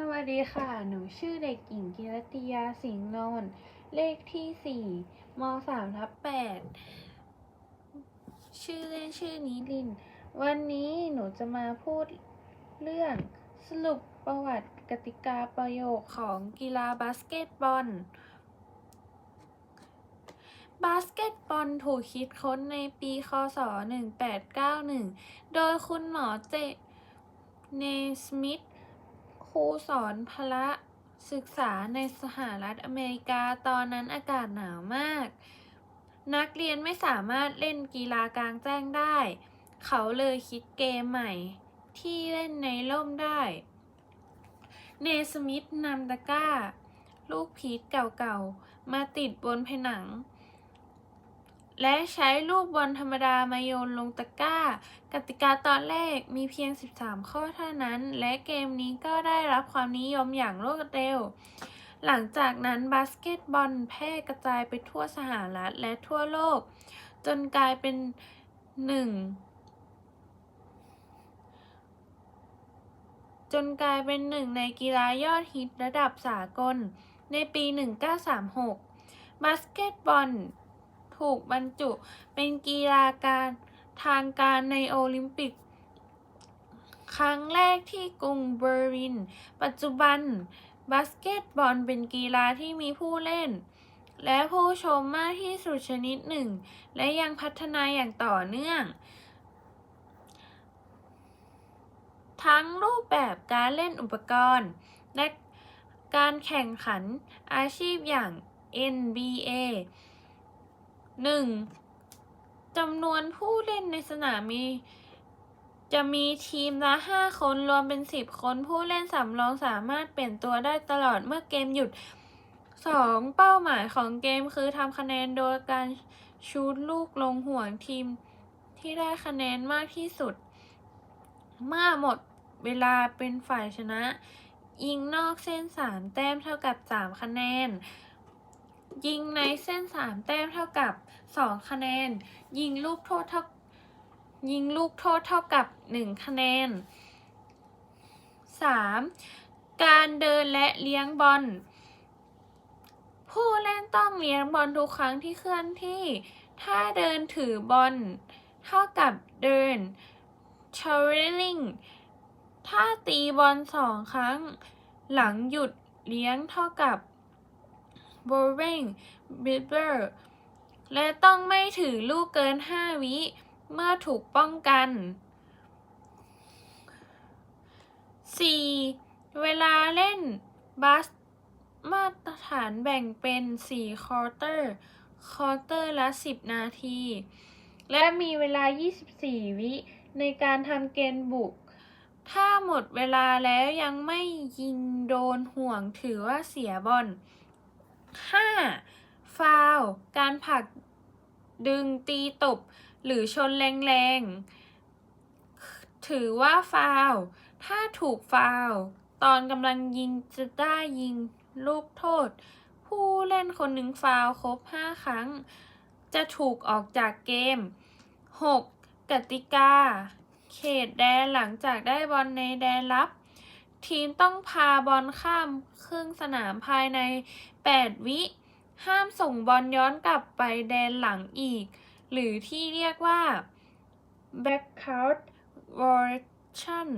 สวัสดีค่ะ หนูชื่อเด็กหญิงกิรติยาสิงห์นนท์เลขที่สี่มสามทับแปดชื่อเล่นชื่อนิลิน วันนี้หนูจะมาพูดเรื่องสรุปประวัติกติกาประโยคของกีฬาบาสเกตบอล บาสเกตบอลถูกคิดค้นในปีคศ 1891 โดยคุณหมอเจ เนสมิธ รูสอนพละศึกษาในสหรัฐอเมริกาตอนนั้นอากาศหนาวมาก นักเรียนไม่สามารถเล่นกีฬากลางแจ้งได้ เขาเลยคิดเกมใหม่ ที่เล่นในร่มได้ เนสมิธนำตะกร้า ลูกพีชเก่าๆ มาติดบนผนัง และใช้ลูกบอลธรรมดามาโยนลงตะกร้า กติกาตอนแรกมีเพียง 13 ข้อเท่านั้น และเกมนี้ก็ได้รับความนิยมอย่างรวดเร็ว หลังจากนั้นบาสเกตบอลแพร่กระจายไปทั่วสหรัฐและทั่วโลก จนกลายเป็นหนึ่งจนกลายเป็นหนึ่งในกีฬายอดฮิตระดับสากล ในปี 1936 บาสเกตบอล ถูกบรรจุ เป็นกีฬาการทางการในโอลิมปิก ครั้งแรกที่กรุงเบอร์ลิน ปัจจุบัน บาสเกตบอลเป็นกีฬาที่มีผู้เล่น และผู้ชมมากที่สุดชนิดหนึ่ง และยังพัฒนาอย่างต่อเนื่องทั้งรูปแบบการเล่นอุปกรณ์ และการแข่งขันอาชีพอย่าง NBA 1. จำนวนผู้เล่นในสนามมี จะมีทีมละ5คนรวมเป็น10คนผู้เล่นสำรองสามารถเปลี่ยนตัวได้ตลอดเมื่อเกมหยุด 2. เป้าหมายของเกมคือทำคะแนนโดยการชูดลูกลงห่วงทีมที่ได้คะแนนมากที่สุด เมื่อหมดเวลาเป็นฝ่ายชนะ ยิงนอกเส้น3แต้มเท่ากับ3คะแนน ยิงในเส้น 3 แต้มเท่ากับ 2 คะแนน ยิงลูกโทษเท่ายิงลูกโทษเท่ากับ 1 คะแนน 3. การเดินและเลี้ยงบอล ผู้เล่นต้องเลี้ยงบอลทุกครั้งที่เคลื่อนที่ ถ้าเดินถือบอลเท่ากับเดิน traveling ถ้าตีบอลสองครั้ง หลังหยุดเลี้ยงเท่ากับ bowling b i b e r และต้องไม่ถือลูกเกิน 5 วิ เมื่อถูกป้องกัน 4. เวลาเล่นบาสมาตรฐานแบ่งเป็น4ควอเตอร์ควอเตอร์ละ 10 นาที และมีเวลา 24 วิในการทำเกณฑ์บุก ถ้าหมดเวลาแล้วยังไม่ยิงโดนห่วงถือว่าเสียบอล 5. ฟาวล์การผลักดึงตีตบ หรือชนแรงๆ ถือว่าฟาวล์ถ้าถูกฟาวล์ตอนกำลังยิงจะได้ยิงลูกโทษ ผู้เล่นคนหนึ่งฟาวล์ครบ 5 ครั้ง จะถูกออกจากเกม 6. กติกา เขตแดนหลังจากได้บอลในแดนรับ ทีมต้องพาบอลข้ามครึ่งสนามภายใน 8 วิ ห้ามส่งบอลย้อนกลับไปแดนหลังอีก หรือที่เรียกว่า backout rotation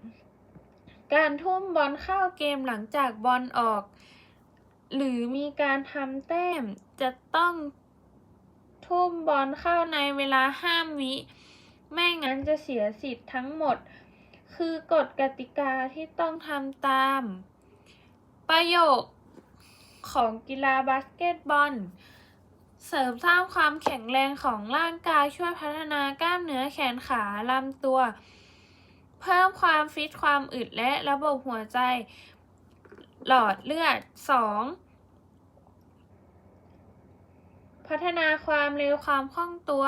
7. การทุ่มบอลเข้าเกมหลังจากบอลออก หรือมีการทำแต้มจะต้องทุ่มบอลเข้าในเวลาห้ามวิ ไม่งั้นจะเสียสิทธิ์ทั้งหมด คือกฎกติกาที่ต้องทำตาม ประโยคของกีฬาบาสเกตบอล เสริมสร้างความแข็งแรงของร่างกายช่วยพัฒนากล้ามเนื้อแขนขาลำตัว เพิ่มความฟิตความอึดและระบบหัวใจ หลอดเลือด 2. พัฒนาความเร็วความคล่องตัว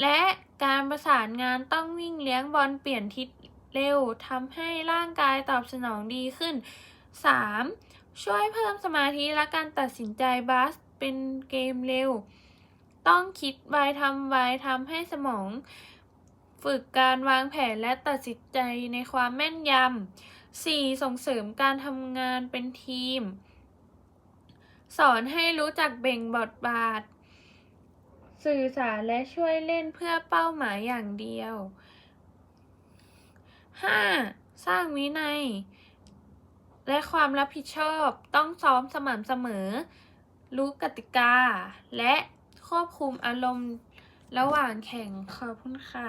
และการประสานงานต้องวิ่งเลี้ยงบอลเปลี่ยนทิศ เร็วทำให้ร่างกายตอบสนองดีขึ้น 3. ช่วยเพิ่มสมาธิและการตัดสินใจบาสเป็นเกมเร็ว ต้องคิดไวทำไวทำให้สมอง ฝึกการวางแผนและตัดสินใจในความแม่นยำ 4. ส่งเสริมการทำงานเป็นทีม สอนให้รู้จักเบ่งบทบาท สื่อสารและช่วยเล่นเพื่อเป้าหมายอย่างเดียว 5. สร้างวินัย และความรับผิดชอบต้องซ้อมสม่ำเสมอ รู้กติกา และควบคุมอารมณ์ระหว่างแข่งขอบคุณค่ะ